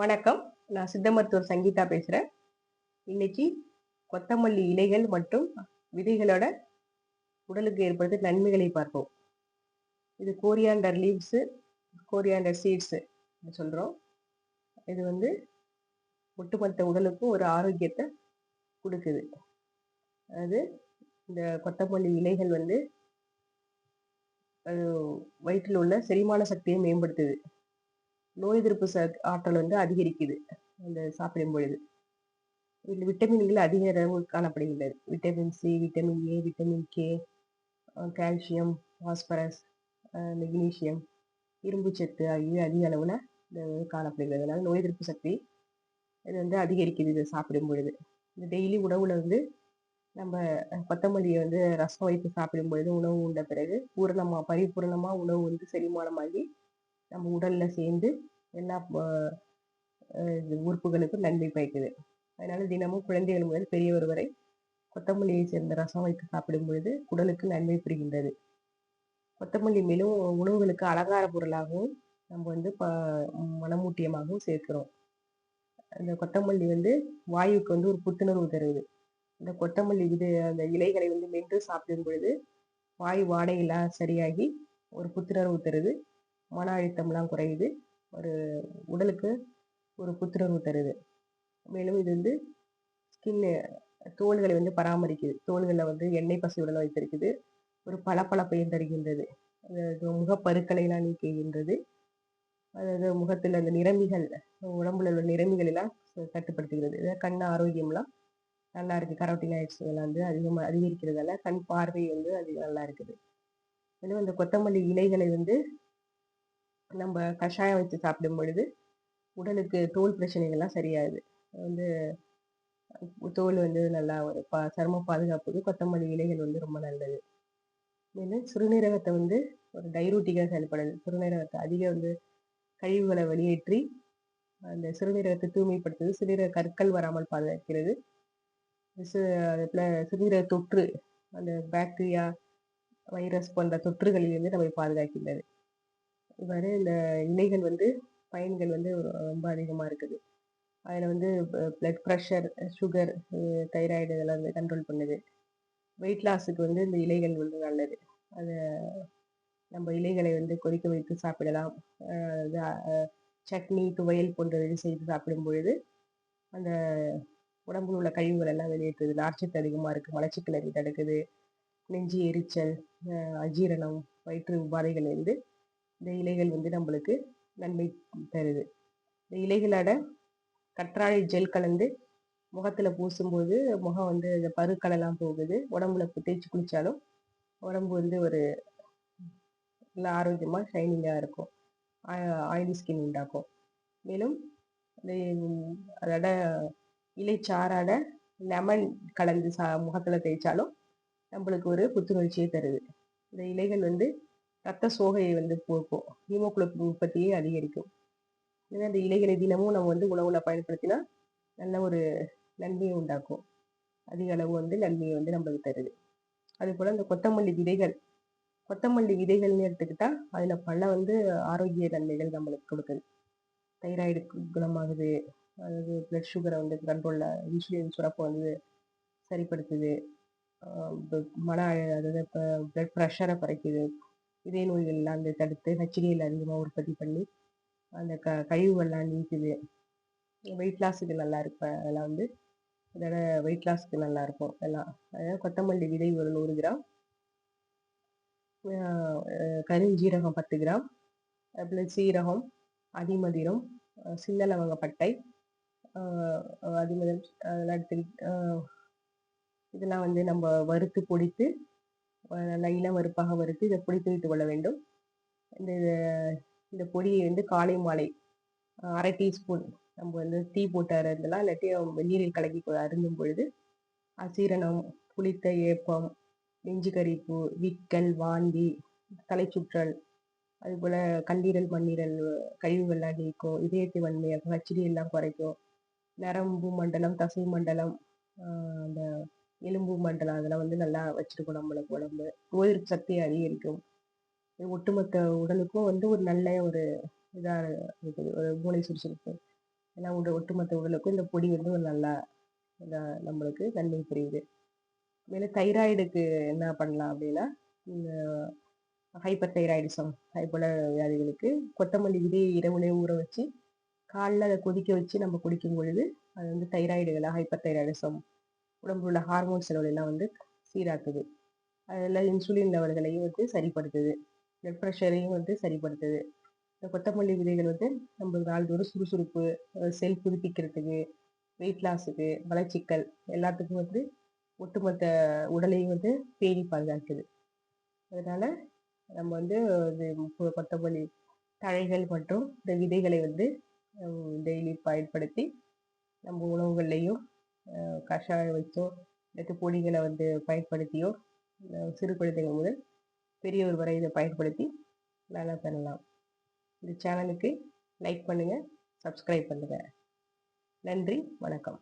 வணக்கம். நான் சித்த மருத்துவர் சங்கீதா பேசுகிறேன் இன்னைக்கு கொத்தமல்லி இலைகள் மற்றும் விதைகளோட உடலுக்கு ஏற்படுத்த நன்மைகளை பார்ப்போம். இது கோரியாண்டர் லீவ்ஸு கோரியாண்டர் சீட்ஸு சொல்கிறோம் இது வந்து ஒட்டுமொத்த உடலுக்கும் ஒரு ஆரோக்கியத்தை கொடுக்குது. அது இந்த கொத்தமல்லி இலைகள் வந்து வயிற்றில் உள்ள செரிமான சக்தியை மேம்படுத்துது. நோய் எதிர்ப்பு ஆற்றல் வந்து அதிகரிக்குது. அந்த சாப்பிடும் பொழுது. இதில் விட்டமின்கள் அதிக அளவு காணப்படுகின்றது. Vitamin C vitamin A vitamin K calcium phosphorus magnesium இரும்பு சத்து ஆகியவை அதிக அளவில் காணப்படுகிறது. அதனால் நோய் எதிர்ப்பு சக்தி இது வந்து அதிகரிக்குது இதை சாப்பிடும் பொழுது. இந்த டெய்லி உணவில் வந்து நம்ம கொத்தமல்லியை வந்து ரசம் வைத்து சாப்பிடும் பொழுது உணவு உண்ட பிறகு பூரணமாக பரிபூரணமாக உணவு வந்து செரிமானமாகி நம்ம உடல்ல சேர்ந்து எல்லா உறுப்புகளுக்கும் நன்மை பயக்குது. அதனால தினமும் குழந்தைகள் முதல் பெரியவர் வரை கொத்தமல்லியை சேர்ந்த ரசம் வைத்து சாப்பிடும் பொழுது உடலுக்கு நன்மை புரிகின்றது. கொத்தமல்லி மேலும் உணவுகளுக்கு அலங்கார பொருளாகவும் நம்ம வந்து ப மனமூட்டியமாகவும் சேர்க்கிறோம். அந்த கொத்தமல்லி வந்து வாயுக்கு வந்து ஒரு புத்துணர்வு தருவது இந்த கொத்தமல்லி இது அந்த இலைகளை வந்து மென்று சாப்பிடும் பொழுது வாயு வாடையெல்லாம் சரியாகி ஒரு புத்துணர்வு தருது. மன அழுத்தம்லாம் குறையுது. ஒரு உடலுக்கு ஒரு புத்துணர்வு தருது. மேலும் இது வந்து ஸ்கின் தோள்களை வந்து பராமரிக்குது. தோள்களில் வந்து எண்ணெய் பசையுடன் வைத்திருக்குது. ஒரு பளபளப்பையும் தருகின்றது. அதாவது எல்லாம் நீக்குகின்றது. அதாவது முகத்தில் அந்த நிரம்பிகள் உடம்புல உள்ள நிரம்பிகள் எல்லாம் கட்டுப்படுத்துகிறது. கண் ஆரோக்கியம்லாம் நல்லா இருக்கு. கரோட்டினாய்ட்ஸ் எல்லாம் வந்து அதிகமாக அதிகரிக்கிறதால கண் பார்வை வந்து அதிகம் நல்லா இருக்குது. மேலும் அந்த கொத்தமல்லி இலைகளை வந்து நம்ம கஷாயம் வச்சு சாப்பிடும் பொழுது உடலுக்கு தோல் பிரச்சனைகள்லாம் சரியாகுது வந்து தோல் வந்து நல்லா ஒரு பா சரும பாதுகாப்புக்கு கொத்தமல்லி இலைகள் வந்து ரொம்ப நல்லது. மேலும் சிறுநீரகத்தை வந்து ஒரு டைரூட்டிக்காக செயல்படுது சிறுநீரகத்தை அதிக வந்து கழிவுகளை வெளியேற்றி அந்த சிறுநீரகத்தை தூய்மைப்படுத்துது. சிறுநீரக கற்கள் வராமல் பாதுகாக்கிறது. சிறுநீரக தொற்று அந்த பாக்டீரியா வைரஸ் போன்ற தொற்றுகளிலிருந்து நம்மை பாதுகாக்கின்றது. இவ்வாறு இந்த இலைகள் வந்து பயன்கள் வந்து ரொம்ப அதிகமாக இருக்குது. அதில் வந்து பிளட் ப்ரெஷர் சுகர் தைராய்டு இதெல்லாம் வந்து கண்ட்ரோல் பண்ணுது. வெயிட் லாஸுக்கு வந்து இந்த இலைகள் வந்து நல்லது. அதை நம்ம இலைகளை வந்து கொதிக்க வைத்து சாப்பிடலாம். சட்னி துவையல் போன்றவை செய்து சாப்பிடும் பொழுது அந்த உடம்புல உள்ள கழிவுகள் எல்லாம் வெளியேற்றுது. நார்ச்சத்து அதிகமாக இருக்குது மலச்சிக்கலை தடுக்குது. நெஞ்சு எரிச்சல் அஜீரணம் வயிற்று உபாதைகள் வந்து இந்த இலைகள் வந்து நம்மளுக்கு நன்மை தருது. இந்த இலைகளோட கற்றாழை ஜெல் கலந்து முகத்தில் பூசும்போது முகம் வந்து இந்த பருக்களெல்லாம் போகுது. உடம்புல தேய்ச்சி குளித்தாலும் உடம்பு வந்து ஒரு நல்லா ஆரோக்கியமாக ஷைனிங்காக இருக்கும். ஆயிலி ஸ்கின் உண்டாக்கும். மேலும் அதோட இலை இலைச்சாராட லெமன் கலந்து சா முகத்தில் தேய்ச்சாலும் நம்மளுக்கு ஒரு புத்துணர்ச்சியை தருது. இந்த இலைகள் வந்து ரத்த சோகையை வந்து போக்கும் ஹீமோகுளோபின் உற்பத்தியை அதிகரிக்கும். ஏன்னா அந்த இலைகளை தினமும் நம்ம வந்து உணவுல பயன்படுத்தினா நல்ல ஒரு நன்மையை உண்டாக்கும். அதிக அளவு வந்து நன்மையை வந்து நம்மளுக்கு தருது. அது போல இந்த கொத்தமல்லி விதைகள் கொத்தமல்லி விதைகள்னு எடுத்துக்கிட்டா அதுல பல வந்து ஆரோக்கிய நன்மைகள் நம்மளுக்கு கொடுக்குது. தைராய்டு குணமாகுது அதாவது பிளட் சுகரை வந்து கண்ட்ரோல்ல இன்சுலின் சுரப்பை வந்து சரிப்படுத்துது. மன அதாவது இப்போ பிளட் ப்ரெஷரை குறைக்குது. இதய நோய்கள்லாம் வந்து தடுத்து ஹெச்டிஎல் அதிகமாக உற்பத்தி பண்ணி அந்த க கழிவுகள்லாம் நீக்குது. வெயிட் லாஸுக்கு நல்லா இருப்பேன் அதெல்லாம் வந்து இதோட வெயிட் லாஸ்க்கு நல்லா இருக்கும் எல்லாம் அதாவது கொத்தமல்லி விதை ஒரு நூறு கிராம் கருஞ்சீரகம் பத்து கிராம் அப்புறம் சீரகம் அதிமதிரம் சின்ன லவங்க பட்டை அதிமதிரம் அதெல்லாம் எடுத்து இதெல்லாம் வந்து நம்ம வறுத்து பொடித்து நல்லா இளம் வறுப்பாக வறுத்து இதை பொடி வைத்துக் கொள்ள வேண்டும். இந்த இந்த பொடியை வந்து காலை மாலை அரை டீஸ்பூன் நம்ம வந்து டீ போட்டு அருந்தலாம். இல்லாட்டி வெந்நீரில் கலக்கி அருந்தும் பொழுது அசீரணம் புளித்த ஏப்பம் நெஞ்சு கரிப்பு விக்கல் வாந்தி தலைச்சுற்றல் அதுபோல் கல்லீரல் மண்ணீரல் கழிவுகள்லாம் நீக்கும் இதயத்தை வன்மையாக ஹச்டி எல்லாம் குறைக்கும். நரம்பு மண்டலம் தசை மண்டலம் அந்த எலும்பு மண்டலம் அதெல்லாம் வந்து நல்லா வச்சிருக்கும் நம்மளுக்கு உடம்பு. நோய் சக்தி அதிகரிக்கும். ஒட்டுமொத்த உடலுக்கும் வந்து ஒரு நல்ல ஒரு இதாக இருக்குது. ஒரு மூளை சுறுசுறுப்பு. ஏன்னா உட ஒட்டுமொத்த உடலுக்கும் இந்த பொடி வந்து ஒரு நல்லா இதாக நம்மளுக்கு நன்மை புரியுது. மேலே தைராய்டுக்கு என்ன பண்ணலாம் அப்படின்னா இந்த ஹைப்பர் தைராய்டிசம் ஹைப்போல வியாதிகளுக்கு கொத்தமல்லி விதையை இரவுலே ஊற வச்சு காலில் அதை கொதிக்க வச்சு நம்ம குடிக்கும் பொழுது அது வந்து தைராய்டுகளை? Hyper thyroidism. உடம்புல உள்ள ஹார்மோன் எல்லாம் வந்து சீராக்குது. அதில் இன்சுலின் லெவல்களையும் வந்து சரிப்படுத்துது. பிளட் ப்ரெஷரையும் வந்து சரிப்படுத்துது. இந்த கொத்தமல்லி விதைகள் வந்து நம்ம நாள்தோறும் சுறுசுறுப்பு செல் புதுப்பிக்கிறதுக்கு வெயிட் லாஸுக்கு மலச்சிக்கல் எல்லாத்துக்கும் வந்து ஒட்டுமொத்த உடலையும் வந்து பேணி பாதுகாக்குது. அதனால நம்ம வந்து இது கொத்தமல்லி தழைகள் மற்றும் இந்த விதைகளை வந்து டெய்லி பயன்படுத்தி நம்ம உணவுகள்லையும் கஷாயம் வைத்தோ இல்லாட்டி பொடிகளை வந்து பயன்படுத்தியோ சிறு குழந்தைகள் முதல் பெரியவர் வரை இதை பயன்படுத்தி நல்லா பண்ணலாம். இந்த சேனலுக்கு லைக் பண்ணுங்கள் சப்ஸ்கிரைப் பண்ணுங்கள் நன்றி வணக்கம்.